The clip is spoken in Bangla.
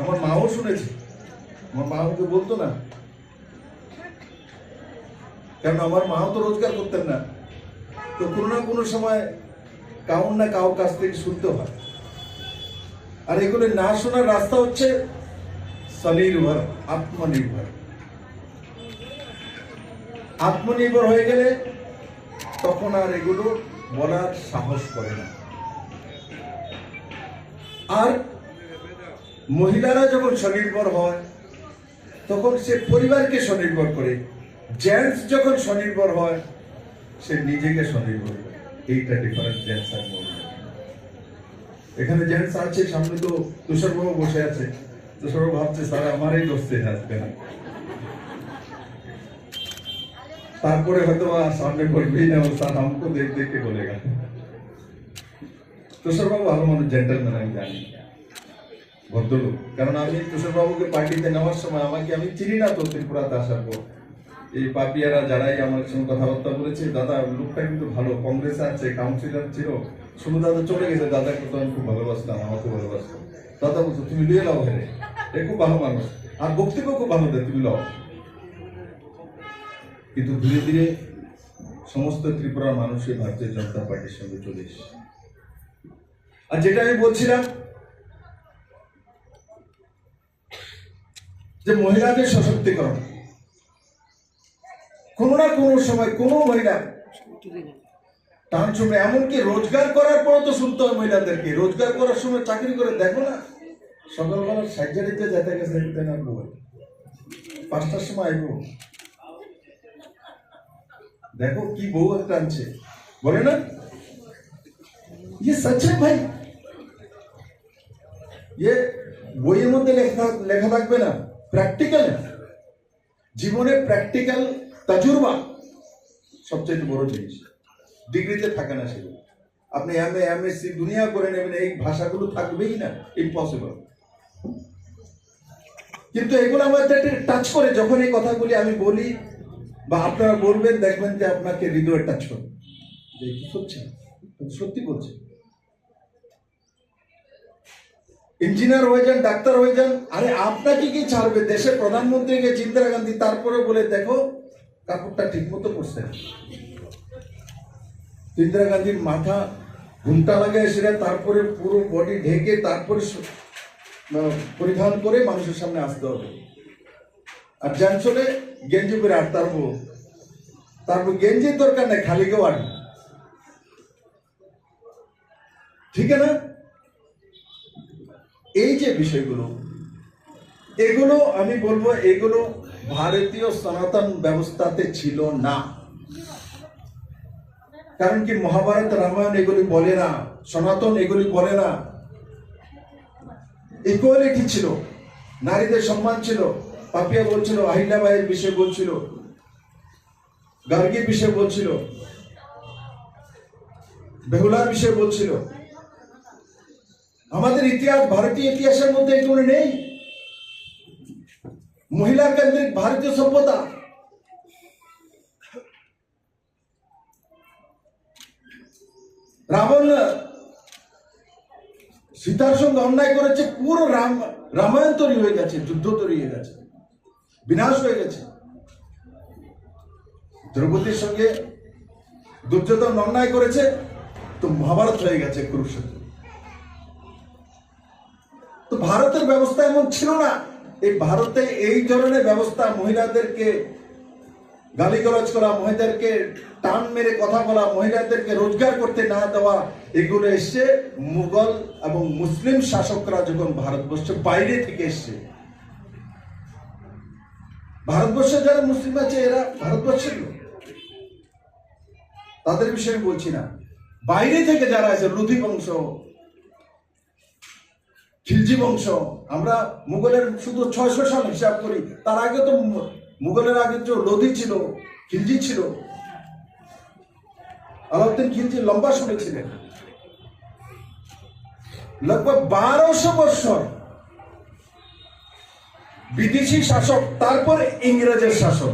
আমার মাও শুনেছে। আমার মা আমাকে বলতো না। কারণ আমার মাও তো রোজগার করতেন না। তো কোনো না কোনো সময় কাউর না কাউর কাছ থেকে শুনতে হয়। আর এগুলো না শোনার রাস্তা হচ্ছে স্বনির্ভর, আত্মনির্ভর। আত্মনির্ভর হয়ে গেলে তখন আর এগুলো বলার সাহস করে না। আর মহিলারা যখন স্বনির্ভর হয়, তখন সে পরিবারকে স্বনির্ভর করে। জেন্টস যখন স্বনির্ভর হয়, সে নিজেকে স্বনির্ভর করে। এইটা ডিফারেন্স জেন্টস আর মহিলা এখানে জেন্টস আছে, সামনে তো তুষারবাবু বসে আছে। তুষারবাবু ভাবছে, স্যার আমারই দোষে আসবে না তারপরে হয়তো সামনে বলবেই না ও স্যার আমাকে দেখ, দেখে বলে গেল। তুষারবাবু ভালো মানুষ জেন্টেলম্যান আমি জানি। ভদ্রলোক। কারণ আমি তুষারবাবুকে পার্টিতে নেওয়ার সময় আমাকে আমি চিনি না তো ত্রিপুরাতে আসার পর। এই পাপিয়ারা যারাই আমার সঙ্গে কথাবার্তা বলেছে, দাদা, লোকটা কিন্তু ভালো, কংগ্রেসে আছে কাউন্সিলর ছিল। শুধু দাদা চলে গেছে, দাদাকে তো আমি খুব ভালোবাসতাম আমাকে ভালোবাসতাম। দাদা বলছো, তুমি লিয়ে লাও হেরে এ খুব ভালো মানুষ। আর বক্তব্য খুব ভালো দেয়, তুমি লাও কিন্তু ধীরে ধীরে সমস্ত ত্রিপুরার মানুষই ভারতীয় জনতা পার্টির সঙ্গে চলে এসেছে। আর যেটা আমি বলছিলাম যে মহিলাদের সশক্তিকরণ কোনো না কোনো সময় কোনো মহিলা টান শুনে এমনকি রোজগার করার পর তো শুনতে হয় মহিলাদেরকে রোজগার করার সময় চাকরি করে দেখো না সকালবেলা সার্জারিতে যেতে গেছে দেখতে না বউ পাঁচটার সময় আইব দেখো কি বউ একটা আনছে বলে না ये सच है भाई ये বইয়ের মধ্যে লেখা লেখা থাকবে না প্র্যাকটিক্যাল জীবনে প্র্যাকটিক্যাল তাজুর্বা সবচেয়ে বড় জিনিস। ডিগ্রিতে থাকে না সেগুলো আপনি এম এ এম এসসি দুনিয়া করে নেবেন, এই ভাষাগুলো থাকবেই না ইম্পসিবল কিন্তু এগুলো আমাদের টাচ করে, যখন এই কথাগুলি আমি বলি, বা আপনারা বলবেন, দেখবেন যে আপনাকে হৃদয়ে টাচ করে। যে কি সত্যি বলছে। ইঞ্জিনিয়ার হয়ে যান, ডাক্তার হয়ে যান, আরে আপনাকে কি ছাড়বে? দেশের প্রধানমন্ত্রীকে ইন্দিরা গান্ধী তারপরে বলে, দেখো, কাপড়টা ঠিক মতো পড়ছে না। ইন্দিরা গান্ধীর মাথা ঘুমটা লাগায় সেটা তারপরে পুরো বডি ঢেকে তারপরে পরিধান করে মানুষের সামনে আসতে হবে। আর জানছলে গেঞ্জি করে আর তারপর তারপর গেঞ্জির দরকার নেই, খালি কেউ আটবে ঠিক না এই যে বিষয়গুলো, এগুলো আমি বলব, এগুলো ভারতীয় সনাতন ব্যবস্থাতে ছিল না। কারণ কি মহাভারত রামায়ণ এগুলি বলে না, সনাতন এগুলি বলে না। ইকুয়ালিটি ছিল, নারীদের সম্মান ছিল, পাপিয়া বলছিল, আহিল্যাবাইয়ের বিষয়ে বলছিল, গার্গীর বিষয়ে বলছিল, বেহুলার বিষয়ে বলছিল। আমাদের ইতিহাস, ভারতীয় ইতিহাসের মধ্যে এগুলো নেই। মহিলা কেন্দ্রিক ভারতীয় সভ্যতা। রাবণ, সীতার সঙ্গে অন্যায় করেছে, পুরো রাম, রামায়ণ তৈরি হয়ে গেছে, যুদ্ধ তৈরি হয়ে গেছে, বিনাশ হয়ে গেছে। দ্রৌপদীর সঙ্গে দুর্যোধন অন্যায় করেছে, তো মহাভারত হয়ে গেছে কুরুক্ষেত্র। ভারতের ব্যবস্থা এমন ছিল না। এই ভারতে এই ধরনের ব্যবস্থা মহিলাদেরকে গালিগালাজ করা, মহিলাদেরকে টান মেরে কথা বলা, মহিলাদেরকে রোজগার করতে না দেওয়া, এগুলো এসছে। মুঘল এবং মুসলিম শাসকরা যখন ভারতবর্ষের বাইরে থেকে এসছে, ভারতবর্ষে যারা মুসলিম আছে, এরা ভারতবর্ষের লোক। তাদের বিষয়ে বলছি না। বাইরে থেকে যারা আছে লুধি বংশ খিলজি বংশ, আমরা মুঘলের শুধু ছয়শো সাল হিসাব করি, তার আগে তো মুঘলের আগে যে লোধি ছিল, খিলজি ছিল। আলাউদ্দিন খিলজি লম্বা শুনেছিলেন লগভগ বারোশো বৎসর বিদেশি শাসক, তারপর ইংরেজের শাসন